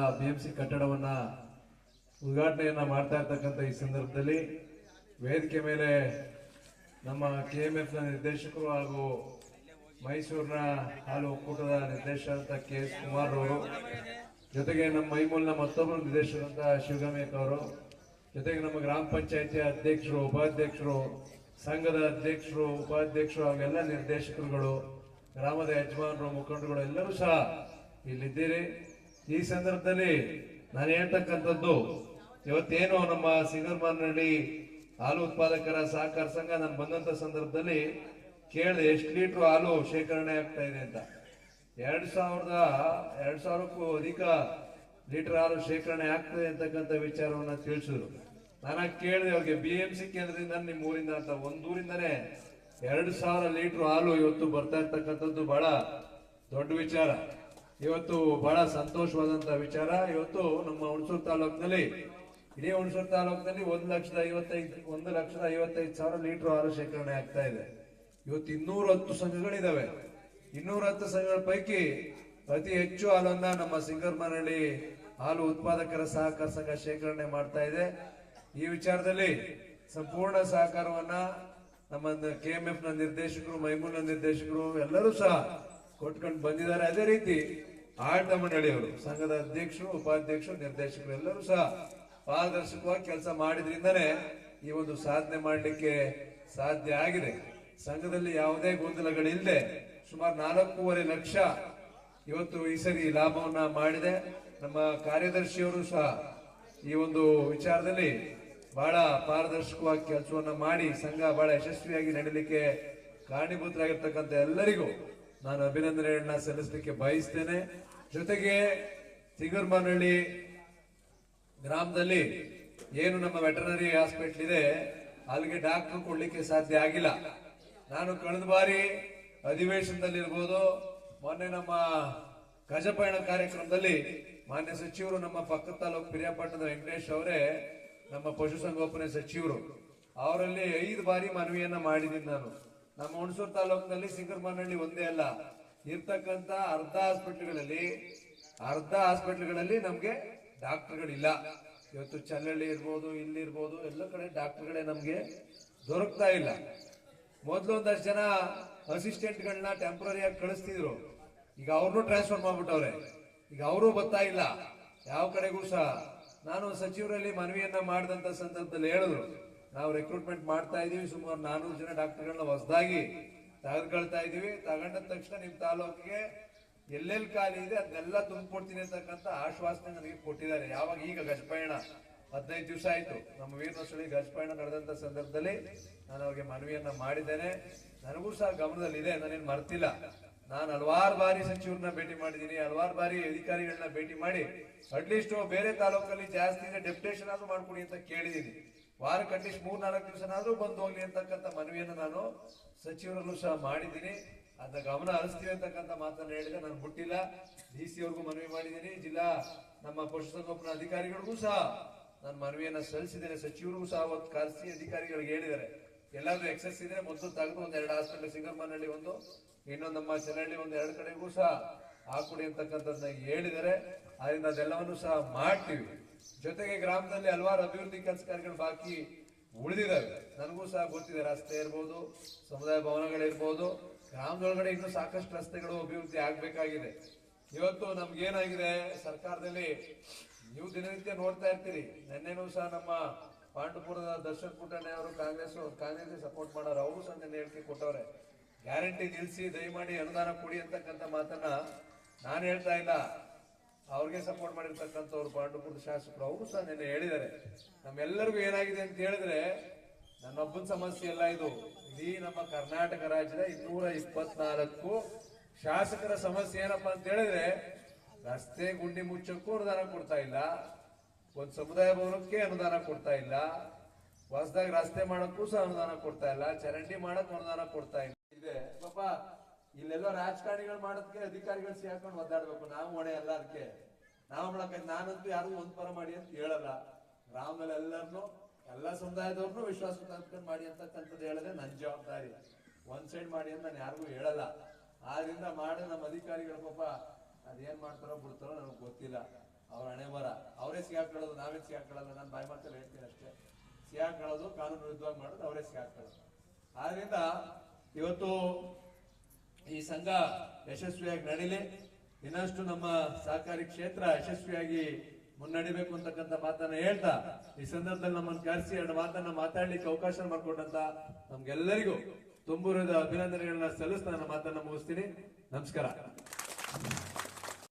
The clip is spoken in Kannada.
ಉತ್ಪಾದಕರ ಎಂ ಸಿ ಕಟ್ಟಡವನ್ನ ಉದ್ಘಾಟನೆಯನ್ನ ಮಾಡ್ತಾ ಇರ್ತಕ್ಕಂಥ ಈ ಸಂದರ್ಭದಲ್ಲಿ ವೇದಿಕೆ ಮೇಲೆ ನಮ್ಮ ಕೆ ಎಂ ಎಫ್ನ ನಿರ್ದೇಶಕರು ಹಾಗೂ ಮೈಸೂರಿನ ಹಾಲು ಒಕ್ಕೂಟದ ನಿರ್ದೇಶಕ ಕೆ ಎಸ್ ಕುಮಾರ್ ಅವರು ಜೊತೆಗೆ ನಮ್ಮ ಮೈಮೂಲ್ನ ಮತ್ತೊಬ್ಬರು ನಿರ್ದೇಶಕರಂತ ಶಿವಗಮೇಕ್ ಅವರು, ಜೊತೆಗೆ ನಮ್ಮ ಗ್ರಾಮ ಪಂಚಾಯತಿ ಅಧ್ಯಕ್ಷರು, ಉಪಾಧ್ಯಕ್ಷರು, ಸಂಘದ ಅಧ್ಯಕ್ಷರು, ಉಪಾಧ್ಯಕ್ಷರು ಹಾಗೆಲ್ಲ ನಿರ್ದೇಶಕರುಗಳು, ಗ್ರಾಮದ ಯಜಮಾನರು, ಮುಖಂಡರುಗಳು ಎಲ್ಲರೂ ಸಹ ಇಲ್ಲಿದ್ದೀರಿ. ಈ ಸಂದರ್ಭದಲ್ಲಿ ನಾನು ಹೇಳ್ತಕ್ಕಂಥದ್ದು, ಇವತ್ತೇನು ನಮ್ಮ ಸಿಂಗರ್ಮಾನಹಳ್ಳಿ ಹಾಲು ಉತ್ಪಾದಕರ ಸಹಕಾರ ಸಂಘ ನಾನು ಬಂದಂತ ಸಂದರ್ಭದಲ್ಲಿ ಕೇಳಿದೆ, ಎಷ್ಟು ಲೀಟರ್ ಹಾಲು ಶೇಖರಣೆ ಆಗ್ತಾ ಇದೆ ಅಂತ. ಎರಡು ಸಾವಿರದ, ಎರಡು ಸಾವಿರಕ್ಕೂ ಅಧಿಕ ಲೀಟರ್ ಹಾಲು ಶೇಖರಣೆ ಆಗ್ತದೆ ಅಂತಕ್ಕಂಥ ವಿಚಾರವನ್ನ ತಿಳಿಸಿದ್ರು. ನಾನು ಕೇಳಿದೆ, ಅವ್ರಿಗೆ ಬಿ ಎಂ ಸಿ ಕೇಂದ್ರದಿಂದ ನಿಮ್ಮ ಊರಿಂದ ಅಂತ. ಒಂದೂರಿಂದನೇ ಎರಡು ಸಾವಿರ ಲೀಟರ್ ಹಾಲು ಇವತ್ತು ಬರ್ತಾ ಇರ್ತಕ್ಕಂಥದ್ದು ಬಹಳ ದೊಡ್ಡ ವಿಚಾರ. ಇವತ್ತು ಬಹಳ ಸಂತೋಷವಾದಂತ ವಿಚಾರ. ಇವತ್ತು ನಮ್ಮ ಹುಣಸೂರು ತಾಲೂಕಿನಲ್ಲಿ, ಇಡೀ ಹುಣಸೂರು ತಾಲೂಕಿನಲ್ಲಿ ಒಂದು ಲಕ್ಷದ ಐವತ್ತೈದು, ಒಂದು ಲಕ್ಷದ ಐವತ್ತೈದು ಸಾವಿರ ಲೀಟರ್ ಹಾಲು ಶೇಖರಣೆ ಆಗ್ತಾ ಇದೆ. ಇವತ್ತು ಇನ್ನೂರ ಹತ್ತು ಸಂಘಗಳಿದಾವೆ. ಇನ್ನೂರ ಹತ್ತು ಸಂಘಗಳ ಪೈಕಿ ಅತಿ ಹೆಚ್ಚು ಹಾಲನ್ನ ನಮ್ಮ ಸಿಂಗರ್ಮನಹಳ್ಳಿ ಹಾಲು ಉತ್ಪಾದಕರ ಸಹಕಾರ ಸಂಘ ಶೇಖರಣೆ ಮಾಡ್ತಾ ಇದೆ. ಈ ವಿಚಾರದಲ್ಲಿ ಸಂಪೂರ್ಣ ಸಹಕಾರವನ್ನ ನಮ್ಮ ಕೆ ಎಂ ಎಫ್ನ ನಿರ್ದೇಶಕರು ಮೈಮೂಲ ನಿರ್ದೇಶಕರು ಎಲ್ಲರೂ ಸಹ ಕೊಟ್ಕೊಂಡು ಬಂದಿದ್ದಾರೆ. ಅದೇ ರೀತಿ ಆಡಳಿತ ಮಂಡಳಿಯವರು, ಸಂಘದ ಅಧ್ಯಕ್ಷರು, ಉಪಾಧ್ಯಕ್ಷರು, ನಿರ್ದೇಶಕರು ಎಲ್ಲರೂ ಸಹ ಪಾರದರ್ಶಕವಾಗಿ ಕೆಲಸ ಮಾಡಿದ್ರಿಂದನೇ ಈ ಒಂದು ಸಾಧನೆ ಮಾಡಲಿಕ್ಕೆ ಸಾಧ್ಯ ಆಗಿದೆ. ಸಂಘದಲ್ಲಿ ಯಾವುದೇ ಗೊಂದಲಗಳಿಲ್ಲದೆ ಸುಮಾರು ನಾಲ್ಕೂವರೆ ಲಕ್ಷ ಇವತ್ತು ಈ ಸರಿ ಲಾಭವನ್ನ ಮಾಡಿದೆ. ನಮ್ಮ ಕಾರ್ಯದರ್ಶಿಯವರು ಸಹ ಈ ಒಂದು ವಿಚಾರದಲ್ಲಿ ಬಹಳ ಪಾರದರ್ಶಕವಾಗಿ ಕೆಲಸವನ್ನ ಮಾಡಿ ಸಂಘ ಬಹಳ ಯಶಸ್ವಿಯಾಗಿ ನಡೀಲಿಕ್ಕೆ ಕಾರಣೀಭೂತರಾಗಿರ್ತಕ್ಕಂಥ ಎಲ್ಲರಿಗೂ ನಾನು ಅಭಿನಂದನೆಗಳನ್ನ ಸಲ್ಲಿಸಲಿಕ್ಕೆ ಬಯಸ್ತೇನೆ. ಜೊತೆಗೆ ತಿಗರ್ಮನಹಳ್ಳಿ ಗ್ರಾಮದಲ್ಲಿ ಏನು ನಮ್ಮ ವೆಟರ್ನರಿ ಹಾಸ್ಪಿಟಲ್ ಇದೆ, ಅಲ್ಲಿಗೆ ಡಾಕ್ಟರ್ ಕೊಡ್ಲಿಕ್ಕೆ ಸಾಧ್ಯ ಆಗಿಲ್ಲ. ನಾನು ಕಳೆದ ಬಾರಿ ಅಧಿವೇಶನದಲ್ಲಿರ್ಬೋದು, ಮೊನ್ನೆ ನಮ್ಮ ಗಜಪಯಣ ಕಾರ್ಯಕ್ರಮದಲ್ಲಿ ಮಾನ್ಯ ಸಚಿವರು ನಮ್ಮ ಪಕ್ಕದ ತಾಲೂಕು ಪಿರಿಯಾಪಟ್ಟಣದ ವೆಂಕಟೇಶ್ ಅವರೇ ನಮ್ಮ ಪಶುಸಂಗೋಪನೆ ಸಚಿವರು. ಅವರಲ್ಲಿ ಐದು ಬಾರಿ ಮನವಿಯನ್ನ ಮಾಡಿದ್ದೀನಿ ನಾನು. ನಮ್ಮ ಹುಣಸೂರು ತಾಲೂಕಿನಲ್ಲಿ ಸಿಂಗರ್ಮನಹಳ್ಳಿ ಒಂದೇ ಅಲ್ಲ ಇರ್ತಕ್ಕಂತ ಅರ್ಧ ಹಾಸ್ಪಿಟ್ಲ್ಗಳಲ್ಲಿ ಅರ್ಧ ಹಾಸ್ಪಿಟ್ಲ್ಗಳಲ್ಲಿ ನಮಗೆ ಡಾಕ್ಟರ್ಗಳಿಲ್ಲ. ಇವತ್ತು ಚಲ್ಲಳ್ಳಿ ಇರ್ಬೋದು, ಇಲ್ಲಿ ಇರ್ಬೋದು, ಎಲ್ಲ ಕಡೆ ಡಾಕ್ಟರ್ಗಳೇ ನಮಗೆ ದೊರಕ್ತಾ ಇಲ್ಲ. ಮೊದ್ಲು ಒಂದಷ್ಟು ಜನ ಅಸಿಸ್ಟೆಂಟ್ಗಳನ್ನ ಟೆಂಪ್ರರಿಯಾಗಿ ಕಳಿಸ್ತಿದ್ರು. ಈಗ ಅವ್ರನ್ನೂ ಟ್ರಾನ್ಸ್ಫರ್ ಮಾಡ್ಬಿಟ್ಟವ್ರೆ. ಈಗ ಅವರು ಬರ್ತಾ ಇಲ್ಲ. ಯಾವ ಕಡೆಗೂ ಸಹ. ನಾನು ಸಚಿವರಲ್ಲಿ ಮನವಿಯನ್ನ ಮಾಡಿದಂತ ಸಂದರ್ಭದಲ್ಲಿ ಹೇಳಿದ್ರು. ನಾವು ರಿಕ್ರೂಟ್ಮೆಂಟ್ ಮಾಡ್ತಾ ಇದೀವಿ. ಸುಮಾರು ನಾನೂರು ಜನ ಡಾಕ್ಟರ್ಗಳನ್ನ ಹೊಸದಾಗಿ ತೆಗೆದುಕೊಳ್ತಾ ಇದೀವಿ ತಗೊಂಡ ತಕ್ಷಣ ನಿಮ್ಮ ತಾಲೂಕಿಗೆ ಎಲ್ಲೆಲ್ಲಿ ಖಾಲಿ ಇದೆ ಅದನ್ನೆಲ್ಲ ತುಂಬಿಕೊಡ್ತೀನಿ ಅಂತಕ್ಕಂಥ ಆಶ್ವಾಸನೆ ನನಗೆ ಕೊಟ್ಟಿದ್ದಾರೆ. ಯಾವಾಗ ಈಗ ಗಜಪಯಣ ಹದಿನೈದು ದಿವಸ ಆಯ್ತು. ನಮ್ಮ ವೀರನಸಳಿ ಗಜಪಯಣ ನಡೆದಂತ ಸಂದರ್ಭದಲ್ಲಿ ನಾನು ಅವ್ರಿಗೆ ಮನವಿಯನ್ನ ಮಾಡಿದ್ದೇನೆ. ನನಗೂ ಸಹ ಗಮನದಲ್ಲಿದೆ. ನಾನೇನು ಮರ್ತಿಲ್ಲ. ನಾನು ಹಲವಾರು ಬಾರಿ ಸಚಿವರನ್ನ ಭೇಟಿ ಮಾಡಿದ್ದೀನಿ. ಹಲವಾರು ಬಾರಿ ಅಧಿಕಾರಿಗಳನ್ನ ಭೇಟಿ ಮಾಡಿ ಅಟ್ಲೀಸ್ಟ್ ಬೇರೆ ತಾಲೂಕಲ್ಲಿ ಜಾಸ್ತಿ ಇದೆ ಡೆಪ್ಯುಟೇಷನ್ ಆದ್ರೂ ಮಾಡ್ಕೊಡಿ ಅಂತ ಕೇಳಿದೀನಿ ವಾರಕ್ಕೆ ಅಟ್ಲೀಸ್ಟ್ ಮೂರ್ ನಾಲ್ಕು ದಿವಸನಾದ್ರೂ ಬಂದು ಹೋಗ್ಲಿ ಅಂತಕ್ಕಂಥ ಮನವಿಯನ್ನು ನಾನು ಸಚಿವರಲ್ಲೂ ಸಹ ಮಾಡಿದ್ದೀನಿ. ಅದನ್ನ ಗಮನ ಹರಿಸ್ತೀವಿ ಅಂತಕ್ಕಂಥ ಮಾತನ್ನ ಹೇಳಿದೆ ನಾನು ಮುಟ್ಟಿಲ್ಲ. ಡಿ ಸಿ ಅವ್ರಿಗೂ ಮನವಿ ಮಾಡಿದ್ದೀನಿ. ಜಿಲ್ಲಾ ನಮ್ಮ ಪಶುಸಂಗೋಪನಾ ಅಧಿಕಾರಿಗಳಿಗೂ ಸಹ ನಾನು ಮನವಿಯನ್ನ ಸಲ್ಲಿಸಿದ್ದೇನೆ. ಸಚಿವರಿಗೂ ಸಹ ಅವತ್ತು ಕರೆಸಿ ಅಧಿಕಾರಿಗಳಿಗೆ ಹೇಳಿದ್ದಾರೆ. ಎಲ್ಲಾದ್ರೂ ಎಕ್ಸಸ್ ಇದ್ರೆ ಮೊದಲು ತೆಗೆದು ಒಂದ್ ಎರಡು ಹಾಸ್ಪಿಟಲ್ ಸಿಂಗರ್ಮನಹಳ್ಳಿ ಒಂದು, ಇನ್ನೊಂದು ನಮ್ಮ ಚೆನ್ನಳ್ಳಿ ಒಂದು ಎರಡು ಕಡೆಗೂ ಸಹ ಹಾಕೊಡಿ ಅಂತಕ್ಕಂಥದ್ದನ್ನ ಹೇಳಿದ್ದಾರೆ. ಅದರಿಂದ ಅದೆಲ್ಲವನ್ನು ಸಹ ಮಾಡ್ತೀವಿ. ಜೊತೆಗೆ ಗ್ರಾಮದಲ್ಲಿ ಹಲವಾರು ಅಭಿವೃದ್ಧಿ ಕೆಲಸ ಕಾರ್ಯಗಳು ಬಾಕಿ ಉಳಿದಿದ್ದಾವೆ. ನನಗೂ ಸಹ ಗೊತ್ತಿದೆ, ರಸ್ತೆ ಇರ್ಬೋದು, ಸಮುದಾಯ ಭವನಗಳಿರ್ಬೋದು, ಗ್ರಾಮದೊಳಗಡೆ ಇನ್ನೂ ಸಾಕಷ್ಟು ರಸ್ತೆಗಳು ಅಭಿವೃದ್ಧಿ ಆಗಬೇಕಾಗಿದೆ. ಇವತ್ತು ನಮ್ಗೇನಾಗಿದೆ, ಸರ್ಕಾರದಲ್ಲಿ ನೀವು ದಿನನಿತ್ಯ ನೋಡ್ತಾ ಇರ್ತೀರಿ. ನಿನ್ನೆನೂ ಸಹ ನಮ್ಮ ಪಾಂಡುಪುರದ ದರ್ಶನ್ ಪುಟ್ಟಣ್ಣೆ ಅವರು ಕಾಂಗ್ರೆಸ್, ಕಾಂಗ್ರೆಸ್ಗೆ ಸಪೋರ್ಟ್ ಮಾಡೋರು, ಅವರು ಸಹ ನಿನ್ನೆ ಹೇಳಿಕೆ ಕೊಟ್ಟವ್ರೆ. ಗ್ಯಾರಂಟಿ ನಿಲ್ಲಿಸಿ ದಯಮಾಡಿ ಅನುದಾನ ಕೊಡಿ ಅಂತಕ್ಕಂಥ ಮಾತನ್ನ ನಾನು ಹೇಳ್ತಾ ಇಲ್ಲ. ಅವ್ರಿಗೆ ಸಪೋರ್ಟ್ ಮಾಡಿರ್ತಕ್ಕಂಥವ್ರು ಪಾಂಡುಪುರದ ಶಾಸಕರು, ಅವರು ಸಹ ನಿನ್ನೆ ಹೇಳಿದ್ದಾರೆ. ನಮ್ಮೆಲ್ಲರಿಗೂ ಏನಾಗಿದೆ ಅಂತ ಹೇಳಿದ್ರೆ, ನನ್ನೊಬ್ಬನ ಸಮಸ್ಯೆ ಎಲ್ಲ ಇದು. ಇಡೀ ನಮ್ಮ ಕರ್ನಾಟಕ ರಾಜ್ಯದ ಇನ್ನೂರ ಇಪ್ಪತ್ನಾಲ್ಕು ಶಾಸಕರ ಸಮಸ್ಯೆ ಏನಪ್ಪಾ ಅಂತ ಹೇಳಿದ್ರೆ, ರಸ್ತೆ ಗುಂಡಿ ಮುಚ್ಚಕ್ಕೂ ಅನುದಾನ ಕೊಡ್ತಾ ಇಲ್ಲ. ಒಂದು ಸಮುದಾಯ ಭವನಕ್ಕೆ ಅನುದಾನ ಕೊಡ್ತಾ ಇಲ್ಲ. ಹೊಸದಾಗಿ ರಸ್ತೆ ಮಾಡಕ್ಕೂ ಸಹ ಅನುದಾನ ಕೊಡ್ತಾ ಇಲ್ಲ. ಚರಂಡಿ ಮಾಡಕ್ ಅನುದಾನ ಕೊಡ್ತಾ ಇಲ್ಲ. ಇದೆ. ಪಾಪ ಇಲ್ಲೆಲ್ಲ ರಾಜಕಾರಣಿಗಳು ಮಾಡೋದಕ್ಕೆ ಅಧಿಕಾರಿಗಳು ಸಿಹಾಕೊಂಡು ಒದ್ದಾಡ್ಬೇಕು. ನಾವು ಹೊಣೆ ಅಲ್ಲ ಅದಕ್ಕೆ ನಾವು ಮಾಡಕ ನಾನಂತೂ ಯಾರಿಗೂ ಒಂದ್ ಪರ ಮಾಡಿ ಅಂತ ಹೇಳಲ್ಲ. ಗ್ರಾಮದಲ್ಲಿ ಎಲ್ಲರನ್ನು, ಎಲ್ಲ ಸಮುದಾಯದವ್ರನ್ನು ವಿಶ್ವಾಸ ತಂದ್ಕೊಂಡು ಮಾಡಿ ಅಂತಕ್ಕಂಥದ್ದು ಹೇಳದೆ ನನ್ನ ಜವಾಬ್ದಾರಿ. ಒಂದ್ ಸೈಡ್ ಮಾಡಿ ಅಂತ ನಾನು ಯಾರಿಗೂ ಹೇಳಲ್ಲ. ಆದ್ರಿಂದ ಮಾಡಿ ನಮ್ಮ ಅಧಿಕಾರಿಗಳು ಪಾಪ ಅದೇನ್ ಮಾಡ್ತಾರೋ ಬಿಡ್ತಾರೋ ನನಗೆ ಗೊತ್ತಿಲ್ಲ. ಅವ್ರ ಹಣೆ ಬರ ಅವರೇ ಸಿಗಾಕೊಳ್ಳೋದು ನಾವೇ ಸಿಗಾಕೊಳ್ಳಲ್ಲ ನಾನು ಬಾಯಿ ಮಾತಲ್ಲಿ ಹೇಳ್ತೀನಿ ಅಷ್ಟೇ. ಸಿಗಾಕೊಳ್ಳೋದು ಕಾನೂನು ವಿರುದ್ಧವಾಗಿ ಮಾಡೋದು ಅವರೇ ಸಿಗಾಕೊಳ್ಳೋದು ಆದ್ರಿಂದ ಇವತ್ತು ಈ ಸಂಘ ಯಶಸ್ವಿಯಾಗಿ ನಡೀಲಿ. ಇನ್ನಷ್ಟು ನಮ್ಮ ಸಹಕಾರಿ ಕ್ಷೇತ್ರ ಯಶಸ್ವಿಯಾಗಿ ಮುನ್ನಡಿಬೇಕು ಅಂತಕ್ಕಂಥ ಮಾತನ್ನ ಹೇಳ್ತಾ, ಈ ಸಂದರ್ಭದಲ್ಲಿ ನಮ್ಮನ್ನು ಕರೆಸಿ ಎರಡು ಮಾತನ್ನ ಮಾತಾಡ್ಲಿಕ್ಕೆ ಅವಕಾಶ ಮಾಡಿಕೊಟ್ಟಂತ ನಮ್ಗೆಲ್ಲರಿಗೂ ತುಂಬುರದ ಅಭಿನಂದನೆಗಳನ್ನ ಸಲ್ಲಿಸ್ತಾ ನನ್ನ ಮಾತನ್ನ ಮುಗಿಸ್ತೀನಿ. ನಮಸ್ಕಾರ.